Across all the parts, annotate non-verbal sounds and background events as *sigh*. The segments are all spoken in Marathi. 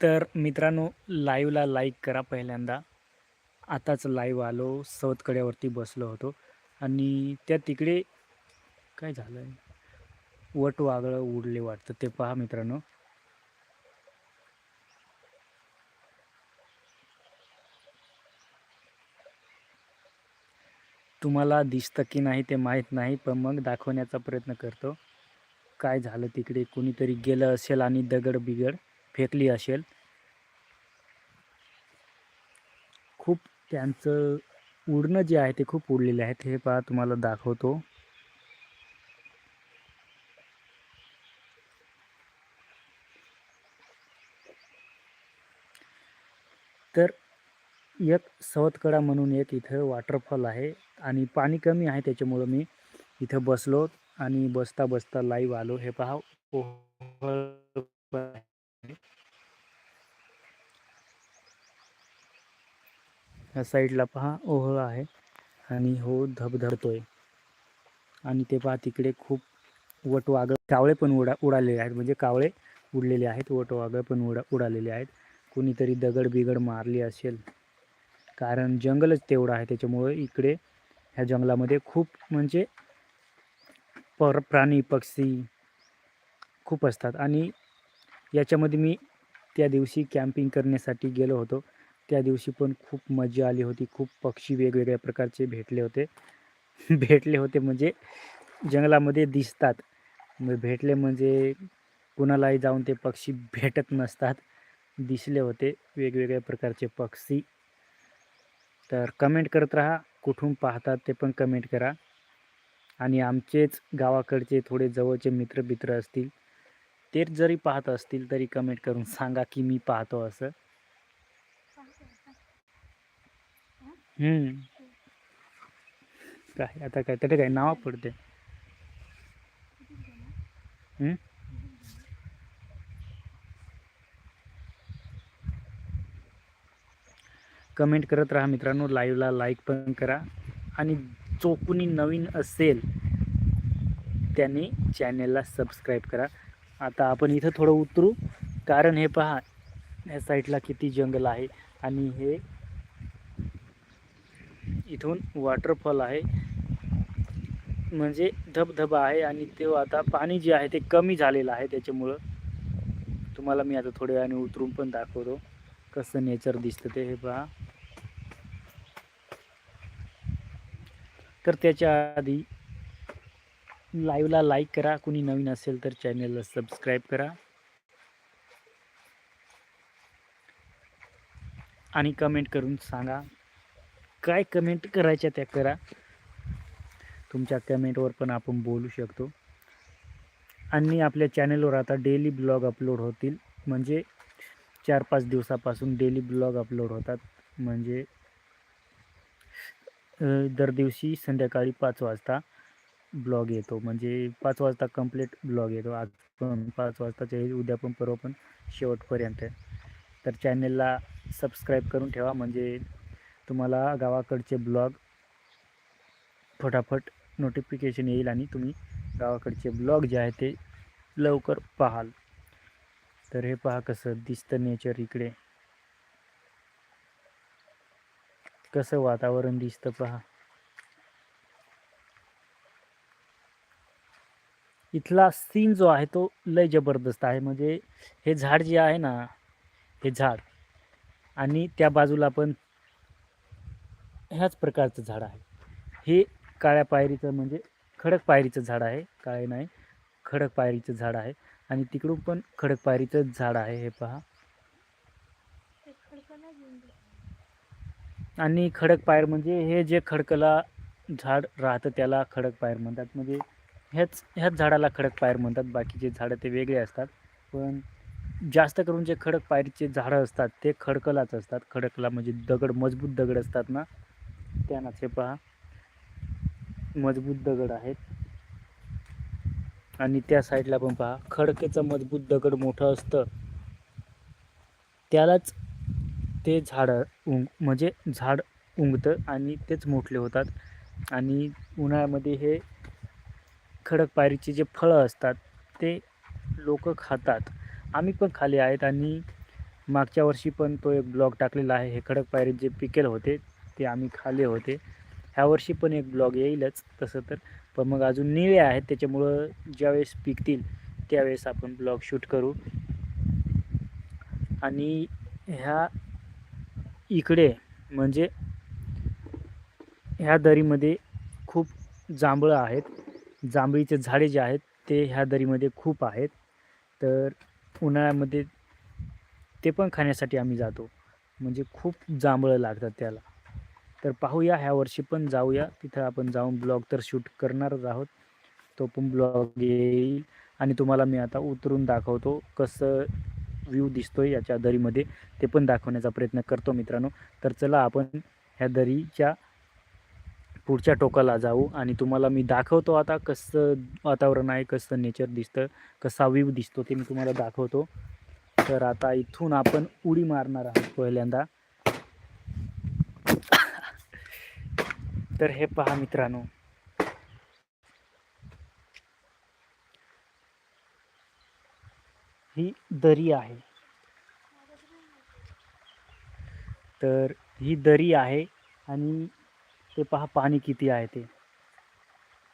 तर मित्रांनो लाईव्हला लाईक करा पहिल्यांदा. आताच लाईव्ह आलो सवतकड्यावरती बसलो होतो. आणि त्या तिकडे काय झालं वट वागळं उडले वाटतं ते पहा मित्रांनो. तुम्हाला दिसतं की नाही ते माहीत नाही पण मग दाखवण्याचा प्रयत्न करतो. काय झालं तिकडे? कोणीतरी गेलं असेल आणि दगड बिगड फेकली असेल. खूप त्यांचं उडणं जे आहे ते खूप उडलेले आहेत हे पहा तुम्हाला दाखवतो. तर एक सवतकडा म्हणून एक इथं वॉटरफॉल आहे आणि पाणी कमी आहे त्याच्यामुळं मी इथं बसलो आणि बसता बसता लाईव्ह आलो. हे पहा ओहळ ह्या साईडला पहा ओहळ आहे आणि हो धबधबतोय. आणि ते पहा तिकडे खूप वटवागळ कावळे पण उडा उडालेले आहेत. म्हणजे कावळे उडलेले आहेत वटवागळ पण उडा उडालेले आहेत. कुणीतरी दगड बिगड मारली असेल. कारण जंगलच तेवढं आहे त्याच्यामुळे इकडे ह्या जंगलामध्ये खूप म्हणजे पर प्राणी पक्षी खूप असतात. आणि याच्यामध्ये मी त्या दिवशी कॅम्पिंग करण्यासाठी गेलो होतो. त्या दिवशी पण खूप मजा आली होती. खूप पक्षी वेगवेगळ्या प्रकारचे भेटले होते. *laughs* भेटले होते म्हणजे जंगलामध्ये दिसतात. मग भेटले म्हणजे कुणालाही जाऊन ते पक्षी भेटत नसतात. दिसले होते वेगवेगळ्या प्रकारचे पक्षी. तर कमेंट करत राहा. कुठून पाहतात ते पण कमेंट करा. आणि आमचेच गावाकडचे थोडे जवळचे मित्र बित्र असतील तेच जरी पाहत असतील तरी कमेंट करून सांगा की मी पाहतो असं. हम्म. काय? आता काय? तरी काय नाव पडते हम्म? कमेंट करत राहा मित्रांनो. लाईव्हला लाईक पण करा. आणि जो कुणी नवीन असेल त्याने चॅनेलला सबस्क्राईब करा. आता आपण इथं थोडं उतरू. कारण हे पहा या साईडला किती जंगल आहे. आणि हे इथून वॉटरफॉल आहे. म्हणजे धबधबा आहे आणि ते आता पाणी जे आहे ते कमी झालेलं आहे त्याच्यामुळं. तुम्हाला मी आता थोड्या वेळाने उतरून पण दाखवतो. कसं नेचर दिसतं ते हे पहा. तर त्याच्या आधी लाईव्हला लाईक करा. कुणी नवीन असेल तर चॅनेलला सबस्क्राईब करा. आणि कमेंट करून सांगा. काय कमेंट करायच्या त्या करा. तुमच्या कमेंटवर पण आपण बोलू शकतो. आणि आपल्या चॅनेलवर आता डेली ब्लॉग अपलोड होतील. म्हणजे चार पाच दिवसापासून डेली ब्लॉग अपलोड होतात. म्हणजे दर दिवशी संध्याकाळी पाच वाजता. ब्लॉग येतो. म्हणजे पाच वाजता कंप्लीट ब्लॉग येतो. आज पण पाच वाजताच्या उद्या पण परवा पण शेवटपर्यंत तर चॅनेलला सबस्क्राईब करून ठेवा. म्हणजे तुम्हाला गावाकडचे ब्लॉग फटाफट नोटिफिकेशन येईल आणि तुम्ही गावाकडचे ब्लॉग जे आहे ते लवकर पाहाल. तर हे पहा कसं दिसतं नेचर इकडे. कसं वातावरण दिसतं पहा. इथला सीन जो आहे तो लय जबरदस्त आहे. म्हणजे हे झाड जे आहे ना हे झाड आणि त्या बाजूला पण ह्याच प्रकारचं झाड आहे. हे काळ्या पायरीचं म्हणजे खडक पायरीचं झाड आहे. काळे नाही खडक पायरीचं झाड आहे आणि तिकडून पण खडक पायरीचं झाड आहे हे पहा. आणि खडक पायर म्हणजे हे जे खडकला झाड राहतं त्याला खडक पायर म्हणतात. म्हणजे ह्याच ह्याच झाडाला खडक पायर म्हणतात. बाकीचे झाडं ते वेगळे असतात. पण जास्त करून जे खडक पायरीचे झाडं असतात ते खडकलाच असतात. खडकला म्हणजे दगड मजबूत दगड असतात ना? त्यांनाच हे पहा. मजबूत दगड आहेत. आणि त्या साईडला पण पहा. खडकेचं मजबूत दगड मोठं असतं. त्यालाच ते झाडं उंग म्हणजे झाड उंगतं आणि तेच मोठले होतात. आणि उन्हाळ्यामध्ये हे खडक पायरीचे जे फळं असतात ते लोक खातात. आम्ही पण खाली आहेत आणि मागच्या वर्षी पण तो एक ब्लॉग टाकलेला आहे हे खडक पायरीत जे पिकेल होते ते आम्ही खाले होते. ह्या वर्षी पण एक ब्लॉग येईलच तसं तर पण मग अजून निळे आहेत त्याच्यामुळं ज्यावेळेस पिकतील त्यावेळेस आपण ब्लॉग शूट करू. आणि ह्या इकडे म्हणजे ह्या दरीमध्ये खूप जांभळं आहेत. जांभळीचे झाडे जे आहेत ते ह्या दरीमध्ये खूप आहेत. तर उन्हाळ्यामध्ये ते पण खाण्यासाठी आम्ही जातो. म्हणजे खूप जांभळं लागतात त्याला. तर पाहूया ह्या वर्षी पण जाऊया. तिथं आपण जाऊन ब्लॉग तर शूट करणारच आहोत. तो पण ब्लॉग येईल. आणि तुम्हाला मी आता उतरून दाखवतो कसं व्ह्यू दिसतोय याच्या दरीमध्ये. ते पण दाखवण्याचा प्रयत्न करतो मित्रांनो. तर चला आपण ह्या दरीच्या पुढच्या टोकाला जाऊ आणि तुम्हाला मी दाखवतो आता कसं वातावरण आहे कसं नेचर दिसतं कसा व्ह्यू दिसतो ते मी तुम्हाला दाखवतो. तर आता इथून आपण उडी मारणार आहोत पहिल्यांदा. तर हे पहा मित्रांनो. ही दरी आहे. तर ही दरी आहे आणि हे पहा पाणी किती आहे ते.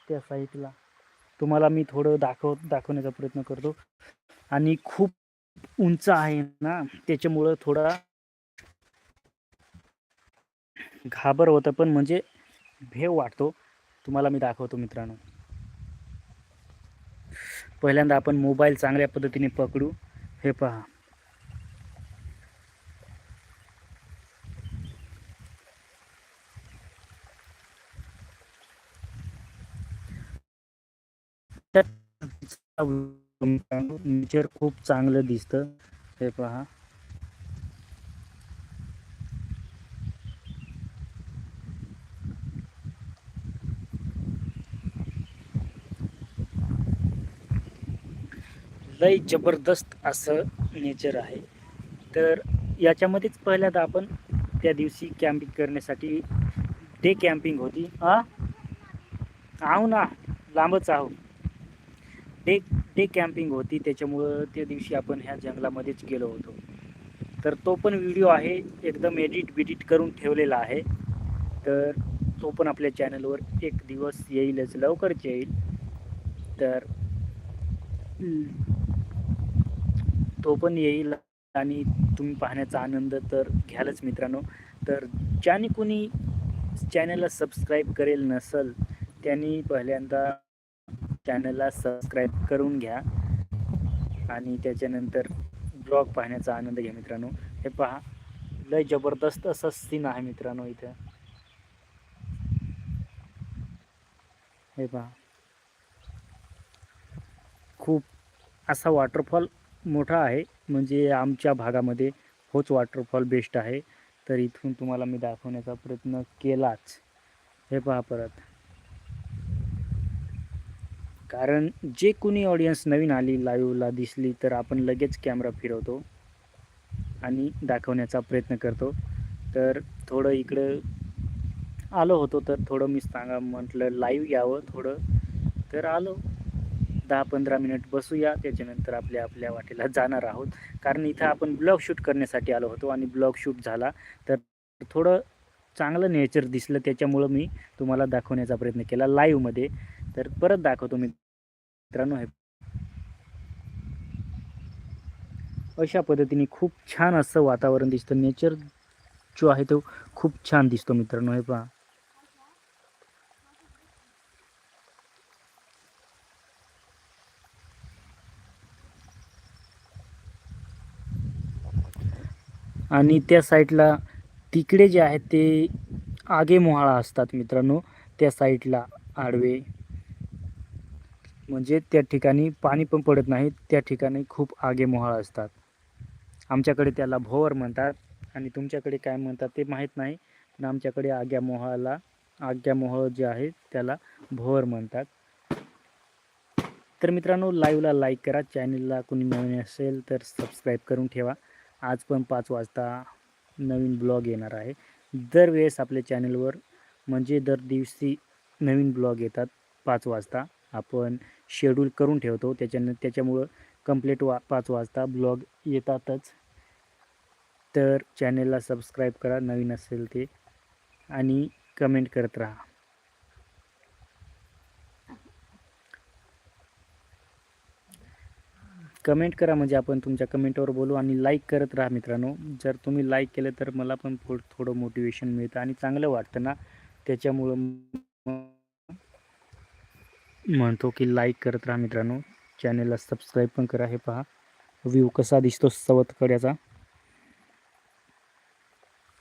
त्या साईडला तुम्हाला मी थोडं दाखव दाखवण्याचा प्रयत्न करतो. आणि खूप उंच आहे ना त्याच्यामुळं थोडा घाबर होतं पण म्हणजे भेव वाटतो. तुम्हाला मी दाखवतो मित्रांनो. पहिल्यांदा आपण मोबाईल चांगल्या पद्धतीने पकडू. हे पहा. नेचर खूप चांगलं दिसतं. हे पहा. लय जबरदस्त असं नेचर आहे. तर याच्यामध्येच पहिल्यांदा आपण त्या दिवशी कॅम्पिंग करण्यासाठी डे कॅम्पिंग होती. हा आहो ना लांबच आहो. डे डे कॅम्पिंग होती त्याच्यामुळं त्या दिवशी आपण ह्या जंगलामध्येच गेलो होतो. तर तो पण व्हिडिओ आहे एकदम एडिट बिडिट करून ठेवलेला आहे. तर तो पण आपल्या चॅनलवर एक दिवस येईलच लवकरच येईल. तर तो पण येईल आणि तुम्ही पाहण्याचा आनंद तर घ्यालच मित्रांनो. तर ज्याने कोणी चॅनलला सबस्क्राईब करेल नसल त्यांनी पहिल्यांदा चॅनलला सबस्क्राईब करून घ्या. आणि त्याच्यानंतर ब्लॉग पाहण्याचा आनंद घ्या मित्रांनो. हे पहा लय जबरदस्त असं सीन आहे मित्रांनो इथं. हे पहा. खूप असा वॉटरफॉल मोठा आहे. म्हणजे आमच्या भागामध्ये होच वॉटरफॉल बेस्ट आहे. तर इथून तुम्हाला मी दाखवण्याचा प्रयत्न केलाच. हे पहा परत. कारण जे कोणी ऑडियन्स नवीन आली लाईव्हला दिसली तर आपण लगेच कॅमेरा फिरवतो आणि दाखवण्याचा प्रयत्न करतो. तर थोडं इकडं आलो होतो तर थोडं मी सांगा म्हटलं लाईव्ह यावं थोडं. तर आलो. दहा पंधरा मिनिट बसूया त्याच्यानंतर आपल्या आपल्या वाटेला जाणार आहोत. कारण इथं आपण ब्लॉग शूट करण्यासाठी आलो होतो आणि ब्लॉग शूट झाला तर थोडं चांगलं नेचर दिसलं त्याच्यामुळं मी तुम्हाला दाखवण्याचा प्रयत्न केला लाईव्हमध्ये तर परत दाखवतो मी मित्रांनो हे. अशा पद्धतीने खूप छान असं वातावरण दिसतं. नेचर जो आहे तो खूप छान दिसतो मित्रांनो हे पहा. आणि त्या साईडला तिकडे जे आहेत ते आगे मोहाळा असतात मित्रांनो त्या साईडला आडवे. म्हणजे त्या ठिकाणी पाणी पण पडत नाही त्या ठिकाणी खूप आगे मोहाळ असतात. आमच्याकडे त्याला भोवर म्हणतात आणि तुमच्याकडे काय म्हणतात ते माहीत नाही पण आमच्याकडे आग्या मोहाळाला आग्या मोहळ जे आहे त्याला भोवर म्हणतात. तर मित्रांनो लाईव्हला लाईक करा चॅनलला कोणी नवीन असेल तर सबस्क्राईब करून ठेवा. आज पण पाच वाजता नवीन ब्लॉग येणार आहे. दरवेळेस आपल्या चॅनलवर म्हणजे दर दिवशी नवीन ब्लॉग येतात पाच वाजता. आपण शेड्यूल करून ठेवतो. त्याच्यानं त्याच्यामुळं कंप्लीट वा पाच वाजता ब्लॉग येतातच. तर चॅनेलला सबस्क्राईब करा नवीन असेल ते. आणि कमेंट करत राहा. कमेंट करा म्हणजे आपण तुमच्या कमेंटवर बोलू आणि लाईक करत राहा मित्रांनो. जर तुम्ही लाईक केलं तर मला पण थोडं मोटिवेशन मिळतं आणि चांगलं वाटतं ना. त्याच्यामुळं म्हणतो की लाईक करत राहा मित्रांनो. चॅनेलला सबस्क्राईब पण करा हे पहा. व्ह्यू कसा दिसतो सवतकड्याचा.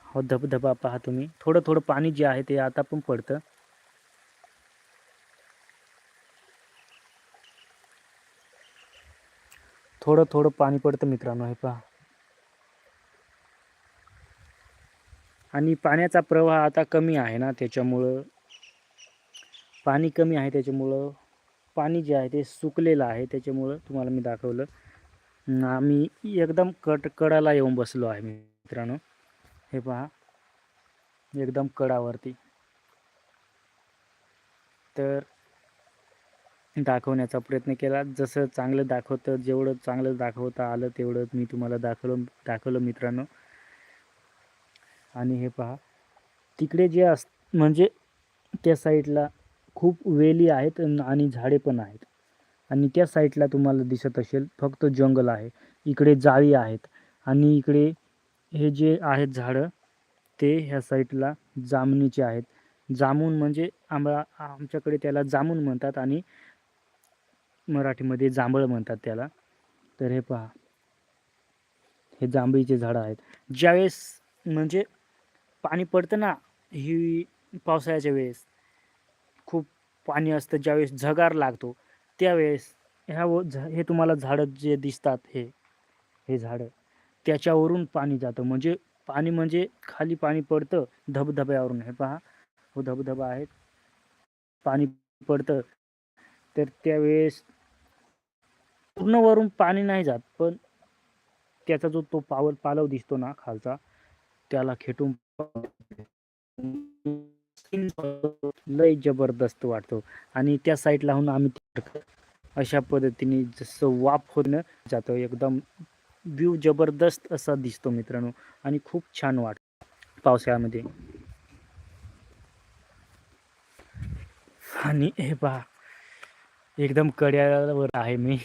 हो धबधबा पहा तुम्ही. थोडं थोडं पाणी जे आहे ते आता पण पडतं. थोडं थोडं पाणी पडतं मित्रांनो हे पहा. आणि पाण्याचा प्रवाह आता कमी आहे ना त्याच्यामुळं पाणी कमी आहे त्याच्यामुळं पाणी जे आहे ते सुकलेलं आहे त्याच्यामुळं तुम्हाला मी दाखवलं. आम्ही एकदम कट कडाला येऊन बसलो आहे मित्रांनो. हे पहा. एकदम कडावरती. तर दाखवण्याचा प्रयत्न केला. जसं चांगलं दाखवतं जेवढं चांगलं दाखवता आलं तेवढं मी तुम्हाला दाखवलं दाखवलं मित्रांनो. आणि हे पहा. तिकडे जे अस म्हणजे त्या साईडला खूप वेली आहेत आणि झाडे पण आहेत. आणि त्या साईडला तुम्हाला दिसत असेल फक्त जंगल आहे. इकडे जाळी आहेत. आणि इकडे हे जे आहेत झाडं ते ह्या साईडला जामणीचे आहेत. जामून म्हणजे आंबा आमच्याकडे त्याला जामून म्हणतात आणि मराठीमध्ये जांभळ म्हणतात त्याला. तर हे पहा. हे जांभळीचे झाडं आहेत. ज्यावेळेस म्हणजे पाणी पडतं ना ही पावसाळ्याच्या वेळेस पाणी असतं ज्यावेळेस झगार लागतो त्यावेळेस ह्या व झ हे तुम्हाला झाडं जे दिसतात हे हे झाडं त्याच्यावरून पाणी जातं. म्हणजे पाणी म्हणजे खाली पाणी पडतं धबधब्यावरून. हे पहा हो धबधबा आहे. पाणी पडतं. तर त्यावेळेस पूर्ण वरून पाणी नाही जात पण त्याचा जो तो पावर पालव दिसतो ना खालचा त्याला खेटून लय जबरदस्त वाटतो. आणि त्या साईडला लावून आम्ही अशा पद्धतीने जसं वाफ होणं जातो. एकदम व्ह्यू जबरदस्त असा दिसतो मित्रांनो. आणि खूप छान वाटतो पावसाळ्यामध्ये. आणि हे पहा एकदम कड्यावर आहे मी.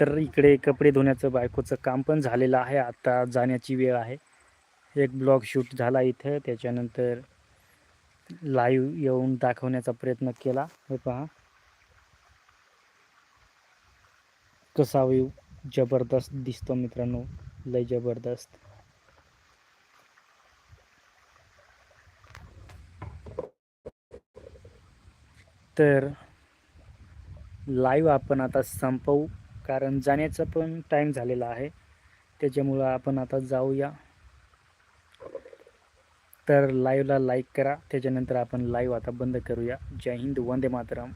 तर इकडे कपडे धुण्याचं बायकोचं काम पण झालेलं आहे. आता जाण्याची वेळ आहे. एक ब्लॉग शूट झाला इथं. त्याच्यानंतर लाईव्ह येऊन दाखवण्याचा प्रयत्न केला. हे पहा. कसा व्ह्यू जबरदस्त दिसतो मित्रांनो. लय जबरदस्त. तर लाईव्ह आपण आता संपवू. कारण जाण्याचा पण टाईम झालेला आहे. त्याच्यामुळं आपण आता जाऊया. तर लाईव्हला लाईक करा. त्याच्यानंतर आपण लाईव्ह आता बंद करूया. जय हिंद वंदे मातरम.